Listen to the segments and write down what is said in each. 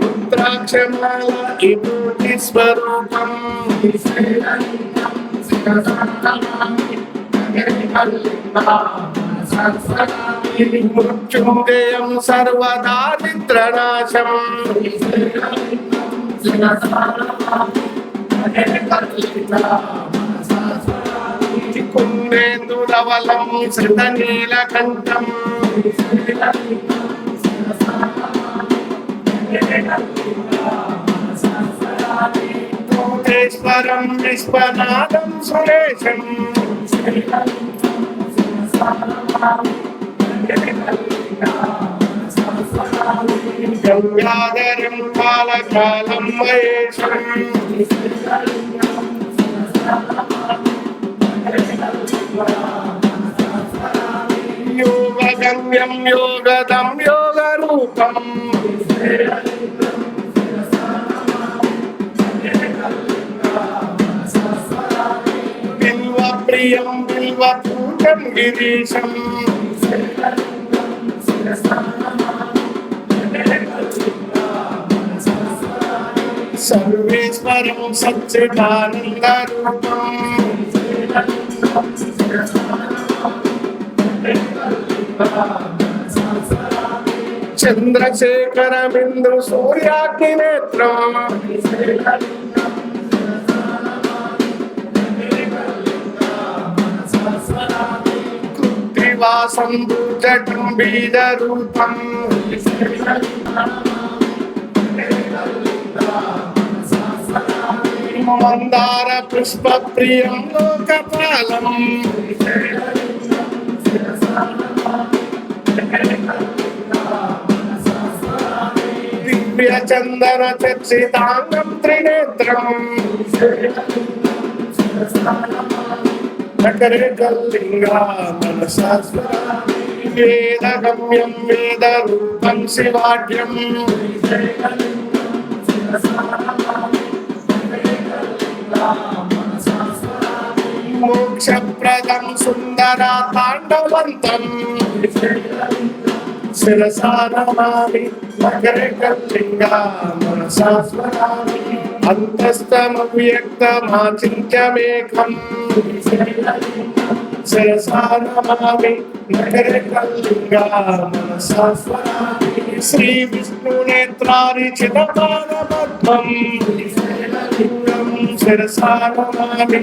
రుద్రాక్షమాల విభూతి స్వరూపం. Mrutyunjayam సర్వదారిద్రనాశం కుందేందురవలం శృతనీలకంఠం Koteswaram Viswanatham సురేశం Gangadharam కాలకాలం Mahesham Thank you. యోగగమ్యం యోగదం యోగరూపం. బిల్వ ప్రియం బిల్వ పూటం గిరీశం. సర్వేశ్వరం సచ్చిదానంద రూపం చంద్రశేఖర బిందు సూర్యాగ్ని నేత్రం కృత్రివాసం జటం బీజ రూపం మందార పుష్ప ప్రియం లోకపాలం. దివ్యచందన చర్చితాంగం త్రినేత్రం. నకరే కల్లింగా మనసాస్వరామి వేదగమ్యం వేద రూపం మోక్షప్రదం సుందర తాండవంతం శిరసానమామి మకరే కల్లింగా అంతస్తమవ్యక్తమాచింత్యమేకం శిరసానమామి నగరే కల్లింగా శ్రీ విష్ణునేత్రారి చిదపాదపద్మం శిరసానమామి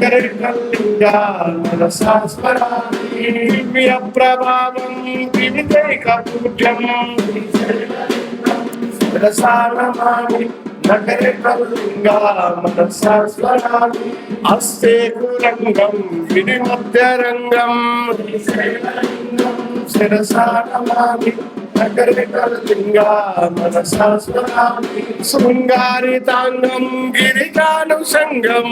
నగరే కల్లింగా దివ్య ప్రభావం వివిధైక పూజ్యం రసానమామి నగరే కల్లింగా మనసాస్వరామి అస్తే కురంగం శృంగారితాంగం గిరిజానుసంగం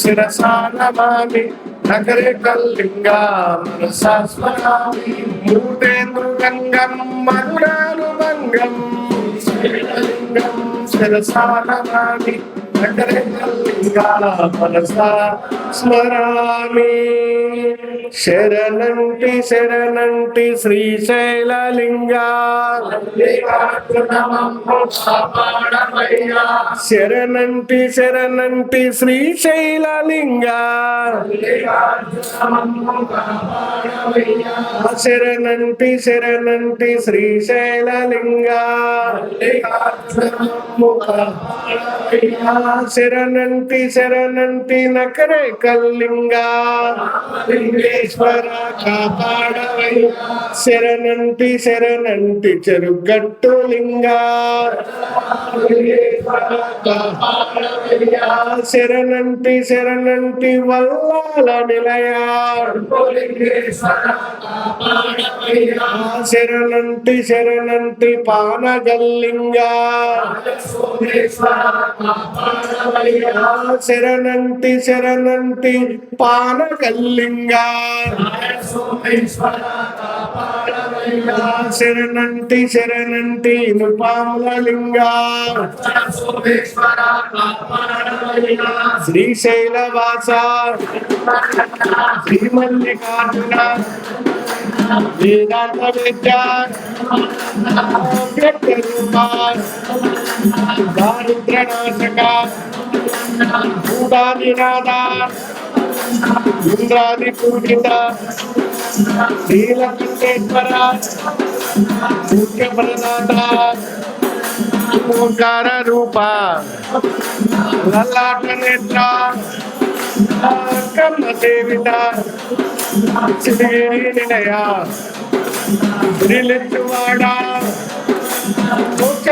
శిరసానమామి నగరే కల్లింగా మనసాస్వరామి మూటేంద్రుగంగం మరుడానుభంగం లింగం శిరసానమామి నగరే కల్లింగా మనసా స్మరామి శరణంటి శరణంటి శ్రీశైలలింగా. శరణంటి శరణంటి శ్రీశైలలింగా. శరణంటి శరణంటి శ్రీశైలలింగా. శరణంటి శరణంటి నకరే కల్లింగా లింగేశ్వర కాపాడవయ్యా. శరణంటి శరణంటి చెరుగట్టు లింగా. శరణంటి శరణంటి వల్లాల నిలయా. శరణంటి శరణంటి పానగల్లింగా. శరణంటి శరణంటి పానకల్లింగా శరణంటి శరణంటి నృపాములలింగా శ్రీశైలవాస శ్రీమల్లికార్జున వేదాంత విద్య వ్యక్త రూప దారిద్రనాశక భూతాదినాథ ఇంద్రాది పూజిత నీలకంఠేశ్వర ముఖ్య ప్రదాత ఓంకార రూప లలాట నేత్ర కర్మ సేవిత శ్రీ నిలయ శ్రీలిచ్చువాడ ముఖ్య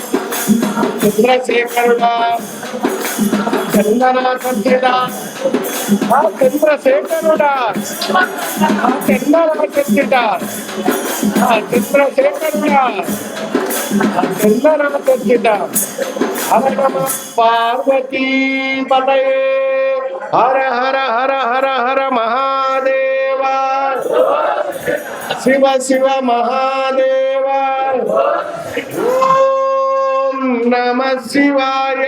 చంద్రశేఖరుడ చందన సత్యద ఆ చంద్రశేఖరుడా ఆ చందన సత్యద ఆ చంద్రశేఖరుడా ఆ చందన సత్యద హర నమ పార్వతీ పతయే హర హర హర హర హర మహాదేవ శివ శివ మహాదేవ ఓం నమ శివాయ.